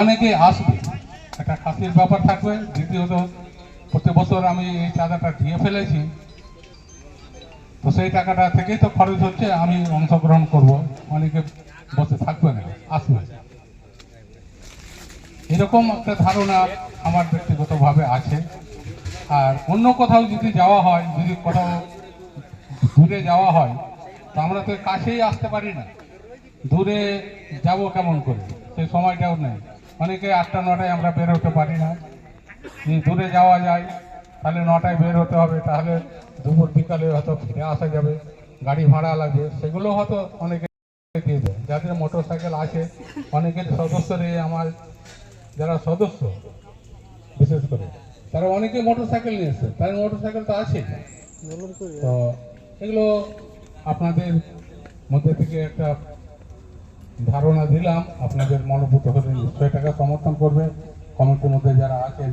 অনেকে আসবে। একটা খাসির ব্যাপার থাকবে। দ্বিতীয়ত, প্রতি বছর আমি এই চাঁদাটা দিয়ে ফেলেছি। তো সেই টাকাটা থেকেই তো খরচ হচ্ছে, আমি অংশগ্রহণ করব। অনেকে বসে থাকবে না, আসবে। এরকম একটা ধারণা আমার ব্যক্তিগতভাবে আছে। আর অন্য কোথাও যদি যাওয়া হয়, যদি কোথাও দূরে যাওয়া হয়, তো আমরা তো কাছেই আসতে পারি না। দূরে যাব কেমন করে? সেই সময়টাও নেই। অনেকে আটটা নটায় আমরা বের হতে পারি না। দূরে যাওয়া যায় তাহলে নটায় বের হতে হবে তাহলে দুপুর বিকালে হয়তো ফিরে আসা যাবে। গাড়ি ভাড়া লাগবে সেগুলো হয়তো অনেকে দিয়ে দেয়। যাদের মোটর সাইকেল আছে অনেকের সদস্য রে আমার যারা সদস্য বিশেষ করে তারা অনেকে মোটর সাইকেল নিয়েছে তার মোটর সাইকেল তো আছে তো এগুলো আপনাদের মধ্যে থেকে একটা ধারণা দিলাম, আপনাদের মনোভূত হলে নিশ্চয়ই টাকা সমর্থন করবে। কমিটির মধ্যে যারা আছেন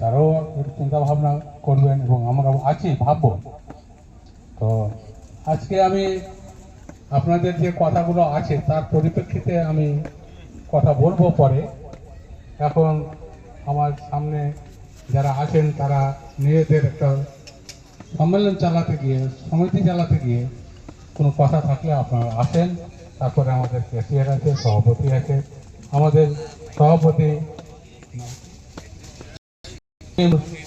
তারাও একটু চিন্তা ভাবনা করবেন এবং আমরাও আছি, ভাবব। তো আজকে আমি আপনাদের যে কথাগুলো আছে, তার পরিপ্রেক্ষিতে আমি কথা বলব পরে। এখন আমার সামনে যারা আছেন, তারা নিজেদের একটা সম্মেলন চালাতে গিয়ে, সমিতি চালাতে গিয়ে কোনো কথা থাকলে আপনারা আসেন। তারপরে আমাদের ক্যাশিয়ার আছে, সভাপতি আছে। আমাদের সভাপতি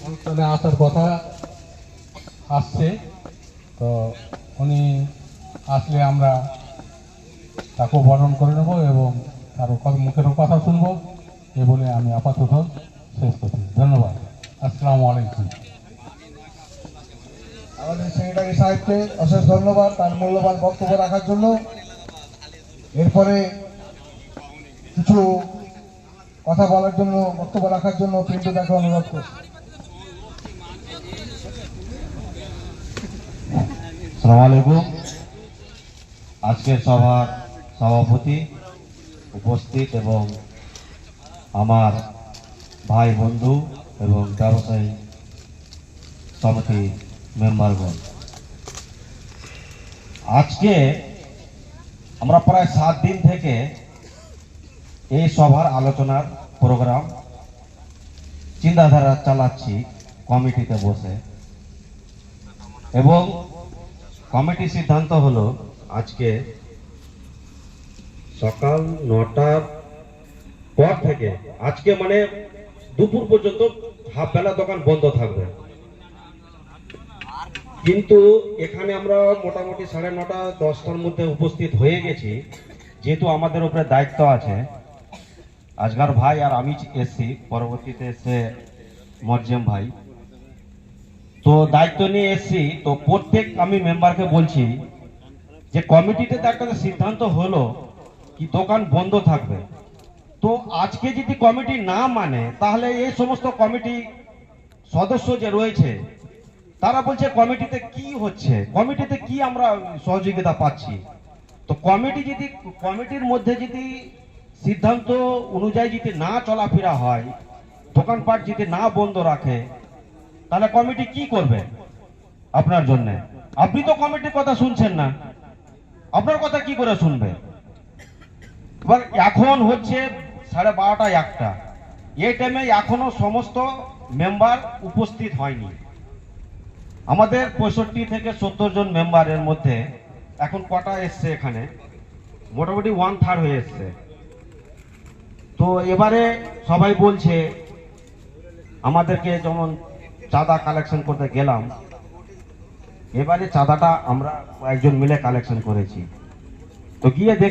অনুষ্ঠানে আসার কথা আসছে। তো উনি আসলে আমরা তাকে বরণ করে নেব এবং তার মুখেরও কথা শুনব। এ বলে আমি আপাতত শেষ করছি। ধন্যবাদ। আসসালামু আলাইকুম। আমাদের সেক্রেটারি সাহেবকে অশেষ ধন্যবাদ তার মূল্যবান বক্তব্য রাখার জন্য। এরপরে কিছু কথা বলার জন্য, বক্তব্য রাখার জন্য পিন্টু তাকে অনুরোধ করছি। আজকের সভার সভাপতি উপস্থিত এবং আমার ভাই বন্ধু এবং ব্যবসায়ী সমিতি মেম্বারগণ। আজকে আমরা প্রায় সাত দিন থেকে এই সভার আলোচনার প্রোগ্রাম চিন্তাধারা চালাচ্ছি, কমিটিতে বসে। এবং কমিটি সিদ্ধান্ত হলো আজকে সকাল নটার পর থেকে, আজকে মানে দুপুর পর্যন্ত হাফ বেলা দোকান বন্ধ থাকবে। কিন্তু এখানে আমরা মোটামুটি সাড়ে নটা, দশটার মধ্যে উপস্থিত হয়ে গেছি, যেহেতু আমাদের উপরে দায়িত্ব আছে। আজকার ভাই আর আমি এসছি, পরবর্তীতে এসে মরজেম ভাই। তো দায়িত্ব নিয়ে এসছি, তো প্রত্যেক আমি মেম্বারকে বলছি যে কমিটিতে তো একটা সিদ্ধান্ত হলো কি দোকান বন্ধ থাকবে। তো আজকে যদি কমিটি না মানে তাহলে এই সমস্ত কমিটি সদস্য যে রয়েছে তারা বলছে, কমিটিতে কি হচ্ছে? কমিটিতে কি আমরা সহযোগিতা পাচ্ছি? তো কমিটি যদি, কমিটির মধ্যে যদি সিদ্ধান্ত অনুযায়ী যদি না চলাফেরা হয়, দোকানপাট যদি না বন্ধ রাখে, তাহলে কমিটি কি করবে আপনার জন্য? আপনি তো কমিটির কথা শুনছেন না। আপনার কথা কি করে শুনবে? এবার এখন হচ্ছে সাড়ে বারোটা, একটা। এই টাইমে এখনও সমস্ত মেম্বার উপস্থিত হয়নি। আমাদের পঁয়ষট্টি থেকে সত্তর জন মেম্বারের মধ্যে এখন কটা এসছে এখানে? মোটামুটি ওয়ান থার্ড হয়ে এসছে। তো এবারে সবাই বলছে, আমাদেরকে যেমন চাঁদা কালেকশন করতে গেলাম, এবারে চাঁদাটা আমরা কয়েকজন মিলে কালেকশন করেছি। তো গিয়ে দেখতে